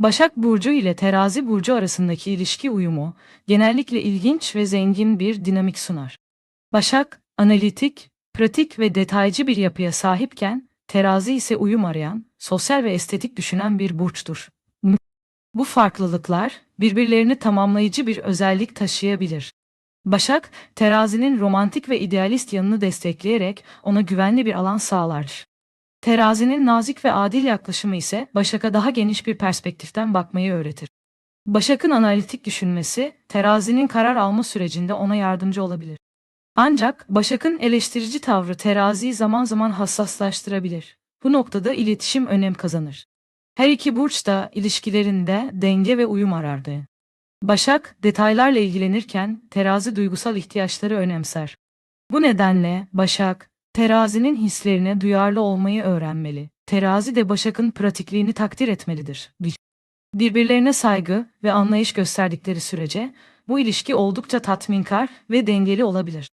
Başak Burcu ile Terazi Burcu arasındaki ilişki uyumu genellikle ilginç ve zengin bir dinamik sunar. Başak, analitik, pratik ve detaycı bir yapıya sahipken, Terazi ise uyum arayan, sosyal ve estetik düşünen bir burçtur. Bu farklılıklar birbirlerini tamamlayıcı bir özellik taşıyabilir. Başak, terazinin romantik ve idealist yanını destekleyerek ona güvenli bir alan sağlar. Terazinin nazik ve adil yaklaşımı ise Başak'a daha geniş bir perspektiften bakmayı öğretir. Başak'ın analitik düşünmesi, terazinin karar alma sürecinde ona yardımcı olabilir. Ancak Başak'ın eleştirici tavrı teraziyi zaman zaman hassaslaştırabilir. Bu noktada iletişim önem kazanır. Her iki burç da ilişkilerinde denge ve uyum arardı. Başak detaylarla ilgilenirken terazi duygusal ihtiyaçları önemser. Bu nedenle Başak, terazinin hislerine duyarlı olmayı öğrenmeli. Terazi de Başak'ın pratikliğini takdir etmelidir. Birbirlerine saygı ve anlayış gösterdikleri sürece bu ilişki oldukça tatminkar ve dengeli olabilir.